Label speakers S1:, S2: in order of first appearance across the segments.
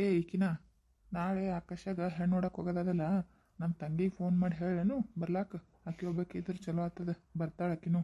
S1: ಏ, ಈಕಿನ. ನಾಳೆ ಆಕಾಶಾಗ ಹೆಣ್ಣು ನೋಡಕ್ಕೆ ಹೋಗೋದಲ್ಲ ನಮ್ಮ ತಂಗಿಗೆ ಫೋನ್ ಮಾಡಿ ಹೇಳೇನು? ಬರ್ಲಾಕ. ಆಕಿ ಒಬ್ಬಾಕಿದ್ರೆ ಚಲೋ ಆಗ್ತದ. ಬರ್ತಾಳೆ ಆಕಿನೂ.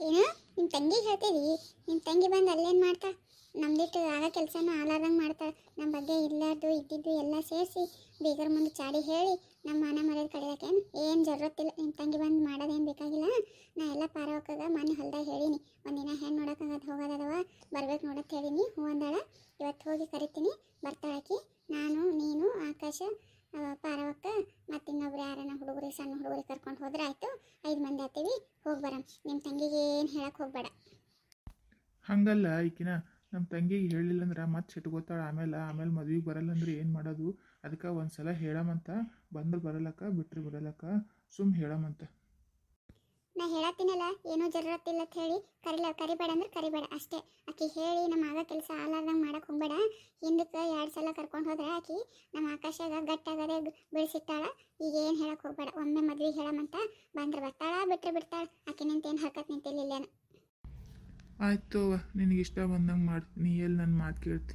S2: ಏನು? ನಿಮ್ಮ ತಂಗಿಗೆ ಹೇಳ್ತೀವಿ ನಿಮ್ಮ ತಂಗಿ ಬಂದು ಅಲ್ಲೇನು ಮಾಡ್ತಾ? ನಮ್ದಿಟ್ಟು ಆಗ ಕೆಲಸನೂ ಆಲಾರ್ದಂಗೆ ಮಾಡ್ತಾ. ನಮ್ಮ ಬಗ್ಗೆ ಇಲ್ಲಾರ್ದು, ಇದ್ದಿದ್ದು ಎಲ್ಲ ಸೇರಿಸಿ ಬೀಗರ ಮುಂದೆ ಚಾಡಿ ಹೇಳಿ ನಮ್ಮ ಮನೆ ಮರ್ಯಾದೆ ಕಡಿಯೋಕೇನು ಏನು? ಜರೂರತ್ತಿಲ್ಲ. ನಿಮ್ಮ ತಂಗಿ ಬಂದು ಮಾಡೋದೇನು ಬೇಕಾಗಿಲ್ಲ? ನಾ ಎಲ್ಲ ಪಾರವಕ್ಕಾಗ ಮನೆ ಹೊಲ್ದಾಗ ಹೇಳೀನಿ. ಒಂದಿನ ಹೆಣ್ಣು ನೋಡೋಕ್ಕಾಗದು ಹೋಗೋದದವ ಬರ್ಬೇಕು ನೋಡಕ್ಕೆ ಹೇಳೀನಿ. ಹ್ಞೂ ಅಂದಾಳ. ಇವತ್ತು ಹೋಗಿ ಕರಿತೀನಿ. ಬರ್ತಾಳಾಕಿ ನಾನು, ನೀನು, ಆಕಾಶ ಪಾರವಕ್ಕ ಮತ್ತು ಇನ್ನೊಬ್ರು ಯಾರನ್ನ ಹುಡುಗರು, ಸಣ್ಣ ಹುಡುಗರಿಗೆ ಕರ್ಕೊಂಡು ಹೋದ್ರೆ ಆಯಿತು. ಐದು ಮಂದಿ ಆತೀವಿ. ಹೋಗಿ ಬರಮ್ ನಿಮ್ಮ ತಂಗಿಗೆ ಏನು ಹೇಳಕ್ಕೆ ಹೋಗ್ಬೇಡ.
S1: ಹಂಗಲ್ಲ ಈಕಿನ. ನಮ್ಮ ತಂಗಿಗೆ ಹೇಳಿಲ್ಲ ಅಂದ್ರೆ ಮತ್ತೆ ಸಿಟ್ಕೋತಾಳೆ ಆಮೇಲೆ ಆಮೇಲೆ ಮದ್ವೆಗೆ ಬರಲ್ಲ ಅಂದ್ರೆ ಏನು ಮಾಡೋದು? ಅದಕ್ಕೆ ಒಂದು ಸಲ ಹೇಳಮಂತ. ಬಂದ್ರೆ ಬರಲಕ್ಕ ಬಿಟ್ಟರೆ ಬರಲಕ್ಕ. ಸುಮ್ ಹೇಳಮಂತ.
S2: ನಾ ಹೇಳತ್ತೀನಲ್ಲ, ಏನೂ ಜರೂರತ್ತಿಲ್ಲ ಅಂತ ಹೇಳಿ. ಕರಿಲ, ಕರಿಬೇಡ ಅಂದ್ರೆ ಕರಿಬೇಡ ಅಷ್ಟೇ. ಆಕಿ ಹೇಳಿ ನಮ್ಮ ಆಗ ಕೆಲಸ ಆಲಾರ್ದಂಗೆ ಮಾಡಕ್ಕೆ ಹೋಗ್ಬೇಡ. ಹಿಂದಕ್ಕೆ ಎರಡು ಸಲ ಕರ್ಕೊಂಡು ಹೋದ್ರೆ ಆಕಿ ನಮ್ಮ ಆಕಾಶಾಗ ಗಟ್ಟಾಗದೆ ಬೆಳೆಸಿಟ್ಟಾಳ. ಈಗ ಏನು ಹೇಳಕ್ಕೆ ಹೋಗ್ಬೇಡ. ಒಮ್ಮೆ ಮದ್ವೆ ಹೇಳಮಂತ ಬಂದ್ರೆ ಬರ್ತಾಳ ಬಿಟ್ಟರೆ ಬಿಡ್ತಾಳ. ಆಕಿ ನಿಂತೇನು ಹಾಕತ್ ನಿಂತಿಲ್ಲ
S1: ಆಯ್ತು ನಿನಗಿಷ್ಟ ಬಂದಂಗೆ ಮಾಡಿ ನೀ ಎಲ್ಲಿ ನನ್ನ ಮಾತು ಕೇಳ್ತಿ?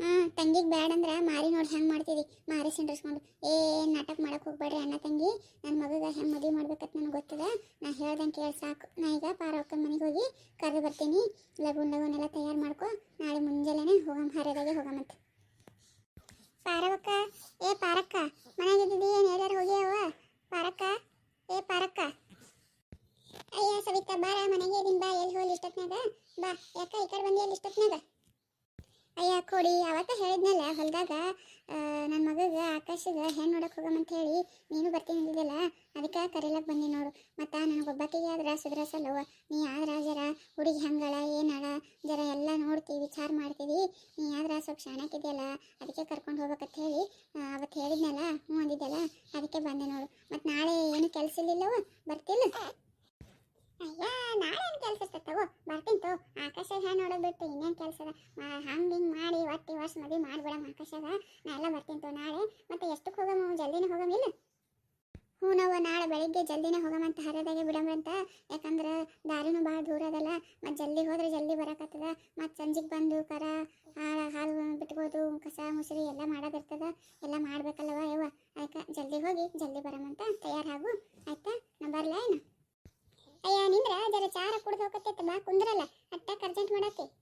S2: ಹಾಂ ತಂಗಿಗೆ ಬೇಡ ಅಂದ್ರೆ ಮಾರಿ ನೋಡಿ ಹೆಂಗೆ ಮಾಡ್ತೀರಿ? ಮಾರಿ ಸಿಂಡರ್ಸ್ಕೊಂಡು ಏನು ನಾಟಕ ಮಾಡಕ್ಕೆ ಹೋಗ್ಬೇಡ್ರಿ ಅಣ್ಣ ತಂಗಿ. ನನ್ನ ಮಗಗೆ ಹೆಂಗೆ ಮದುವೆ ಮಾಡ್ಬೇಕಂತ ನನಗೆ ಗೊತ್ತದ. ನಾ ಹೇಳ್ದಂಗೆ ಕೇಳಿ ಸಾಕು. ನಾ ಈಗ ಪಾರವಕ್ಕನ ಮನೆಗೆ ಹೋಗಿ ಕರೆದು ಬರ್ತೀನಿ. ಲಗುನ್ ಲಗುನೆಲ್ಲ ತಯಾರು ಮಾಡ್ಕೊ, ನಾಳೆ ಮುಂಜಾನೆ ಹೋಗಮ್ ಹರದಾಗೆ ಹೋಗಮಂತ ಪಾರವಕ್ಕ ಏ ಪಾರಕ್ಕ ಮನೆಯಾಗಿದ್ದಿದ್ದಿ ಏನು ಹೇಳ್ಯಾರ ಹೋಗಿ ಅವ್ವ ಪಾರಕ್ಕ ಏ ಪಾರಕ್ಕ ಅಯ್ಯ ಸವಿತಾ ಬಾರ ಮನೆಗೆ ಇದೀನಿ ಬಾ ಎಲ್ಲಿ ಹೋಗಿ ಇಷ್ಟೊತ್ನಾಗ ಬಾ ಯಾಕ ಈ ಕಡೆ ಬಂದಿ ಅಲ್ಲಿ ಇಷ್ಟೊತ್ನಾಗ ಅಯ್ಯ ಕೊಡಿ, ಅವತ್ತ ಹೇಳಿದ್ನಲ್ಲ ಹೊಲದಾಗ ನನ್ನ ಮಗಗೆ ಆಕಾಶಗೆ ಹೆಣ್ಣು ನೋಡಕ್ಕೆ ಹೋಗಮಂತ ಹೇಳಿ ನೀನು ಬರ್ತೀನಿ ಅಂದಿದ್ದಲ್ಲ ಅದಕ್ಕೆ ಕರೀಲಕ್ಕೆ ಬಂದಿ ನೋಡು. ಮತ್ತು ನನಗೊಬ್ಬಾಕಿಗೆ ಆದ್ರೆ ಸುಧಾರಿಸಲ್ಲವ ನೀ ಆದ್ರೆ ಜರ ಹುಡುಗಿ ಹಂಗಳ ಏನಳ ಜರ ಎಲ್ಲ ನೋಡ್ತೀವಿ ವಿಚಾರ ಮಾಡ್ತೀವಿ ನೀ ಆದ್ರೆ ಸ್ವಲ್ಪ ಶಾಣಕ್ಕಿದೆಯಲ್ಲ ಅದಕ್ಕೆ ಕರ್ಕೊಂಡು ಹೋಗ್ಬೇಕಂತ ಹೇಳಿ ಅವತ್ತು ಹೇಳಿದ್ನಲ್ಲ, ಹ್ಞೂ ಅಂದಿದ್ದಲ್ಲ ಅದಕ್ಕೆ ಬಂದೆ ನೋಡು. ಮತ್ತು ನಾಳೆ ಏನು ಕೆಲಸ ಇಲ್ಲಿಲ್ಲವ ಬರ್ತಿಲ್ಲ ಅಯ್ಯ ನಾಳೆ ಏನು ಕೆಲಸ ಇರ್ತದೆ ತಗೋ ಬರ್ತೀನಿ ತಗೋ ಆಕಾಶ ಹೆಣ್ಣು ನೋಡೋದು ಬಿಟ್ಟು ಇನ್ನೇನು ಕೆಲಸ ಅದ ಹಂಗೆ ಹಿಂಗೆ ಮಾಡಿ ಒಟ್ಟು ವರ್ಷ ಮದುವೆ ಮಾಡ್ಬಿಡಮ್ಮ ಆಕಾಶಾಗ ನಾ ಎಲ್ಲ ಬರ್ತೀನಿ ತೋ ನಾಳೆ. ಮತ್ತೆ ಎಷ್ಟಕ್ಕೆ ಹೋಗಮ್ಮ ಜಲ್ದಿನೇ ಹೋಗಮಿಲ್ಲ ಹ್ಞೂ ನಾವು, ನಾಳೆ ಬೆಳಿಗ್ಗೆ ಜಲ್ದಿನೇ ಹೋಗಮಂತ ಹರದಾಗೆ ಬಿಡಮ್ರಂತ. ಯಾಕಂದ್ರೆ ದಾರಿನೂ ಭಾಳ ದೂರ ಅದಲ್ಲ. ಮತ್ತು ಜಲ್ದಿ ಹೋದ್ರೆ ಜಲ್ದಿ ಬರಕತ್ತದ. ಮತ್ತು ಸಂಜೆಗೆ ಬಂದು ಕರ ಹಾಲು ಹಾಲು ಬಿಟ್ಬೋದು, ಕಸ, ಮುಸುರಿ ಎಲ್ಲ ಮಾಡೋದಿರ್ತದ. ಎಲ್ಲ ಮಾಡ್ಬೇಕಲ್ಲವ ಯವ್ವ? ಅದಕ್ಕೆ ಜಲ್ದಿ ಹೋಗಿ, ಜಲ್ದಿ ಬರಮಂತ ತಯಾರಾಗು. ಆಯ್ತಾ? ನಾ ಬರಲ ಏನು? ಅಯ್ಯ, ನಿಂದ್ರ ಜರ ಚಾರ ಕುಡ್ದು ಹೋಗತ್ತೆ ಬಾ ಕುಂದ್ರಲ್ಲ. ಅಟ್ಟಕ್ಕೆ ಅರ್ಜೆಂಟ್ ಮಾಡತ್ತಿ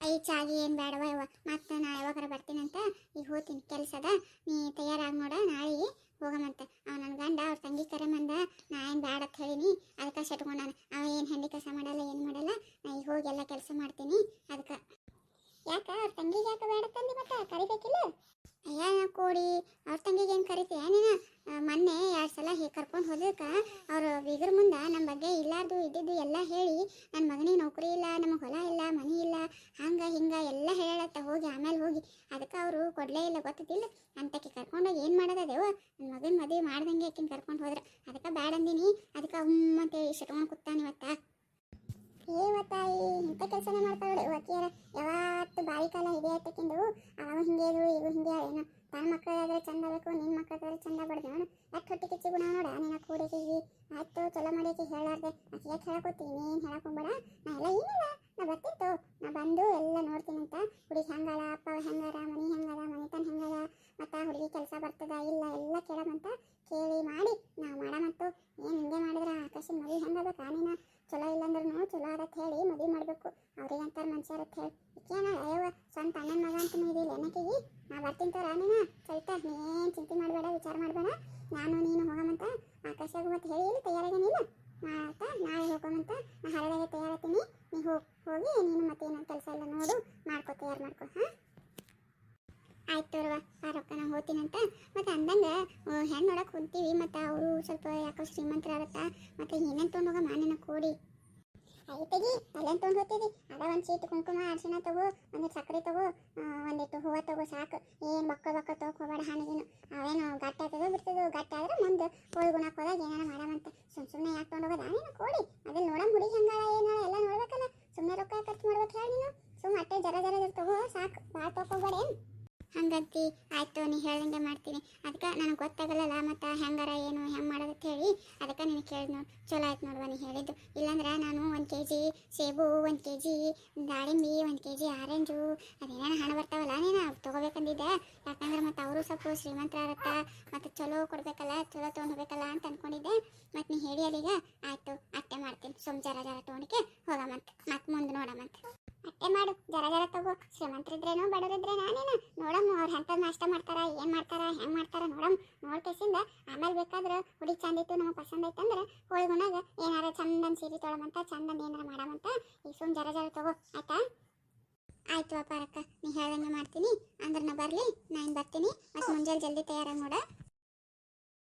S2: ಅಯ್ಯ ಚಾಗಿ ಏನು ಬೇಡವ ಮತ್ತೆ ನಾ ಯಾವಾಗಾರ ಬರ್ತೀನಂತ ಈಗ ಹೋಗ್ತೀನಿ. ಕೆಲಸ ಅದ ನೀ ತಯಾರಾಗಿ ನೋಡ ನಾಳೆ ಹೋಗಮಂತ. ಅವ ನನ್ನ ಗಂಡ, ಅವ್ರ ತಂಗಿ ಕರೆ ಮಂದ ನಾ ಏನು ಬೇಡ ಅಂತ ಹೇಳಿನಿ. ಅದಕ್ಕೆ ಸಟ್ಕೊಂಡಾನ ಅವ ಏನು ಹೆಂಡಿ ಕೆಲಸ ಮಾಡಲ್ಲ, ಏನು ಮಾಡಲ್ಲ, ನಾ ಈಗ ಹೋಗಿ ಎಲ್ಲ ಕೆಲಸ ಮಾಡ್ತೀನಿ ಅದಕ್ಕೆ. ಯಾಕ, ಅವ್ರ ತಂಗಿಗೆ ಯಾಕೆ ಬೇಡ ತಂದಿ ಮತ್ತೆ? ಕರಿಬೇಕಿಲ್ಲ? ಅಯ್ಯ ಕೋಡಿ ಅವ್ರ ತಂಗಿಗೆ ಏನು ಕರಿತೀಯ ನೀನು? ಮೊನ್ನೆ ಎರಡು ಸಲ ಹೀಗೆ ಕರ್ಕೊಂಡು ಹೋದಕ್ಕೆ ಅವರು ಬೀಗರ ಮುಂದೆ ನಮ್ಮ ಬಗ್ಗೆ ಇಲ್ಲಾರ್ದು ಇದ್ದಿದ್ದು ಎಲ್ಲ ಹೇಳಿ ನನ್ನ ಮಗನಿಗೆ ನೌಕರಿ ಇಲ್ಲ ನಮಗೆ ಹೊಲ ಇಲ್ಲ ಮನೆ ಇಲ್ಲ ಹಂಗೆ ಹಿಂಗೆ ಎಲ್ಲ ಹೇಳತ್ತ ಹೋಗಿ ಆಮೇಲೆ ಹೋಗಿ ಅದಕ್ಕೆ ಅವರು ಕೊಡಲೇ ಇಲ್ಲ ಗೊತ್ತಿಲ್ಲ ಅಂತಕ್ಕೆ ಕರ್ಕೊಂಡೋಗಿ ಏನು ಮಾಡೋದದೇವ ನನ್ನ ಮಗನ ಮದುವೆ ಮಾಡ್ದಂಗೆ ಆಕಿನ ಕರ್ಕೊಂಡು ಹೋದ್ರೆ ಅಂದಿನಿ ಅದಕ್ಕೆ ಅಮ್ಮ ಅಂತೇಳಿ ಇಟ್ಕೊಂಡು ಕೂತಾನೆ ಇವತ್ತ. ಏ ತಾಯಿ ಇಂಥ ಕೆಲಸನೇ ಮಾಡ್ತಾಳೆ ಇವತ್ತಿಯರ. ಯಾವತ್ತು ಬಾಯಿ ಕಾಲ ಇದೆ ಅಂತಕ್ಕಿಂದು ಅವ ಹಿಂಗೆ ಇರು ಇವು ಹಿಂಗೆ ಏನೋ. ತನ್ನ ಮಕ್ಕಳಾದ್ರೆ ಚಂದ ಬೇಕು ನಿನ್ನ ಮಕ್ಕಳಾದ್ರೆ ಚಂದ ಬಡ್ದು ನೋಡು ಯಾಕೆ ಹೊಟ್ಟೆ ಕಿಚ್ಚಿ ಗುಣ ನೋಡ? ನಿನ್ನ ಕೂಡಿಗೆ ಆಯ್ತು, ಚಲೋ ಮಾಡೋಕೆ ಹೇಳಾರ್ದೆ ಆಕೆ ಯಾಕೆ ಹೇಳಕೋತೀನಿ ಏನು ಹೇಳಕ್ ನಾ ಎಲ್ಲ ಏನಿಲ್ಲ. ನಾ ಬರ್ತಿತ್ತು ನಾ ಬಂದು ಎಲ್ಲ ನೋಡ್ತೀನಿ ಅಂತ ಹುಡುಗಿ ಹೆಂಗದ ಅಪ್ಪ ಹೆಂಗದ ಮನೆ ಹೆಂಗದ ಮನೆತನ ಹೆಂಗದ ಮತ್ತು ಆ ಹುಡುಗಿ ಕೆಲಸ ಬರ್ತದ ಇಲ್ಲ ಎಲ್ಲ ಕೇಳಮಂತ ಕೇಳಿ ಮಾಡಿ, ನಾವು ಮಾಡಮಂತು ಏನು ಹಿಂಗೆ ಮಾಡಿದ್ರೆ? ಆಕಾಶನ ಮದುವೆ ಹೆಂಗದ ಕಾನಿನ ಚಲೋ ಇಲ್ಲಂದ್ರೂ ಚಲೋ ಅದಕ್ಕೆ ಹೇಳಿ ಮದುವೆ ಮಾಡಬೇಕು. ಅವ್ರಿಗೆ ಅಂತಾರೆ ಮನುಷ್ಯರ ಹೇಳಿ. ಈಕೇನ ಅಯ್ಯವ ಸ್ವಂತ ಅಣ್ಣನ ಮಗ ಅಂತ ಇದಿಲ್ಲ. ಏನಕ್ಕಿಗಿ ನಾ ಬರ್ತೀನಿ ತೋರ, ನೀನ ಸರಿತಾ ನೀನು ಚಿಂತೆ ಮಾಡಬೇಡ, ವಿಚಾರ ಮಾಡಬೇಡ. ನಾನು, ನೀನು ಹೋಗಮಂತ. ಆಕಾಶಾಗ ಮತ್ತೆ ಹೇಳಿ, ಇಲ್ಲಿ ತಯಾರಾಗೇನಿಲ್ಲ ಮಾಡ್ತ ನಾಳೆ ಹೋಗೋಮಂತ. ನಾ ಹರಡಾಗೆ ತಯಾರಾಗ್ತೀನಿ. ನೀ ಹೋಗಿ ಹೋಗಿ ನೀನು ಮತ್ತೆ ಏನೋ ಕೆಲಸ ಎಲ್ಲ ನೋಡು, ಮಾಡ್ಕೋ, ತಯಾರು ಮಾಡ್ಕೋ, ಹಾಂ? ಆಯ್ತು ತೋರವ ಆ ರೊಕ್ಕ ನಾ ಹೋಗ್ತೀನಂತ ಮತ್ತೆ ಅಂದಂಗೆ ಹೆಣ್ಣು ನೋಡಕ್ಕೆ ಕುಂತೀವಿ ಮತ್ತು ಅವರು ಸ್ವಲ್ಪ ಯಾಕೋ ಶ್ರೀಮಂತರಾಗತ್ತ, ಮತ್ತು ಏನೇನು ಹೋಗ ಮಾನಿನ ಕೋಡಿ. ಆಯ್ತಗಿ ಅಲ್ಲೇನು ತೊಗೊಂಡು ಹೋಗ್ತೀವಿ ಅದ ಒಂದು ಚೀಟ್ ಕುಂಕುಮ ಅರಿಶಿನ ತಗೋ ಒಂದು ಸಕ್ಕರೆ ತಗೋ ಒಂದಿಟ್ಟು ಹೂವು ತಗೋ ಸಾಕು. ಏನು ಬಕ್ಕ ಬಕ್ಕ ತಗೋಕ್ ಹೋಗ್ಬೇಡ ಹಾನಿಗೇನು ಅವೇನು ಗಟ್ಟಿ ಆಗ್ತದೋ ಬಿಡ್ತದೋ, ಗಟ್ಟಿ ಆದ್ರೆ ಮುಂದೆ ಕೋಳಿ ಗುಣಕ್ಕೆ ಹೋದಾಗ ಏನಾರ ಮಾಡಮಂತ ಸುಮ್ ಸುಮ್ಮನೆ ಯಾಕೆ ತೊಗೊಂಡು ಹೋಗೋದು? ನೀನು ಕೋಡಿ. ಅದನ್ನ ನೋಡಮ್ ಹುಡುಗಿ ಹೆಂಗಾಳ ಏನಾಳ ಎಲ್ಲ ನೋಡ್ಬೇಕಲ್ಲ. ಸುಮ್ಮನೆ ರೊಕ್ಕ ಖರ್ಚು ಮಾಡ್ಬೇಕು ಹೇಳಿ ನೀನು. ಸುಮ್ಮನೆ ಜರ ಜರ ತಗೋ, ಸಾಕು. ಭಾಳ ತೊಗೊಬೇಡ ಏನು? ಹಂಗಂತಿ, ಆಯಿತು, ನೀ ಹೇಳ್ದಂಗೆ ಮಾಡ್ತೀನಿ. ಅದಕ್ಕೆ ನನಗೆ ಗೊತ್ತಾಗಲ್ಲಲ್ಲ ಮತ್ತು ಹೆಂಗಾರ, ಏನು, ಹೆಂಗೆ ಮಾಡೋದು ಅಂತ ಹೇಳಿ. ಅದಕ್ಕೆ ನಿನಗೆ ಕೇಳಿದ್ ನೋಡಿ, ಚಲೋ ಆಯ್ತು ನೋಡುವ ನೀ ಹೇಳಿದ್ದು. ಇಲ್ಲಾಂದ್ರೆ ನಾನು ಒಂದು ಕೆ ಜಿ ಸೇಬು, ಒಂದು ಕೆ ಜಿ ದಾಳಿಂಬಿ, ಒಂದು ಕೆ ಜಿ ಆರೆಂಜು, ಅದೇನೇನು ಹಣ ಬರ್ತಾವಲ್ಲ ನೀನು ತೊಗೋಬೇಕಂದಿದ್ದೆ. ಯಾಕಂದ್ರೆ ಮತ್ತು ಅವರು ಸ್ವಲ್ಪ ಶ್ರೀಮಂತರಾಗತ್ತ ಮತ್ತು ಚಲೋ ಕೊಡ್ಬೇಕಲ್ಲ, ಚಲೋ ತೊಗೊಂಡು ಹೋಗ್ಬೇಕಲ್ಲ ಅಂತ ಅನ್ಕೊಂಡಿದ್ದೆ. ಮತ್ತು ನೀ ಹೇಳಿ ಅಲ್ಲಿಗೆ, ಆಯಿತು ಅತ್ತೆ ಮಾಡ್ತೀನಿ. ಸುಮ್ ಜರ ಜರ ತೊಗೊಂಡಿಕೆ ಹೋಗಮಂತ. ಮತ್ತೆ ಮುಂದೆ ನೋಡಮಂತ. ಅಟ್ಟೆ ಮಾಡು ಜರ ಜರ ತಗೋ. ಶ್ರೀಮಂತರಿದ್ರೇನು ಬಡವರಿದ್ರೆ ನಾನೇನ ನೋಡಮ್ಮ, ಅವ್ರು ಎಂಥದ್ದು ನಾಷ್ಟ ಮಾಡ್ತಾರ, ಏನು ಮಾಡ್ತಾರ, ಹೆಂಗೆ ಮಾಡ್ತಾರ ನೋಡಮ್ ನೋಡ್ಕೇಸಿಂದ ಆಮೇಲೆ ಬೇಕಾದ್ರೆ ಹುಡಿ ಚಂದ ಇತ್ತು ನಮಗೆ ಪಸಂದ ಐತಂದ್ರೆ ಹೋಳ್ಗುನಾಗ ಏನಾರ ಚಂದನ್ ಸೀರೆ ತೊಳಮಂತ, ಚಂದನ್ ಏನಾರ ಮಾಡಮಂತ, ಈ ಸುಮ್ ಜರ ಜರ ತಗೋ. ಆಯ್ತಾ? ಆಯ್ತು ಅಪ್ಪ ಅಕ್ಕ ನೀ ಹೇಳ್ದಂಗೆ ಮಾಡ್ತೀನಿ. ಅಂದ್ರೆ ನಾ ಬರಲಿ ನಾನು ಬರ್ತೀನಿ. ಮತ್ತು ಮುಂಜಾನೆ ಜಲ್ದಿ ತಯಾರಾಗಿ ನೋಡ.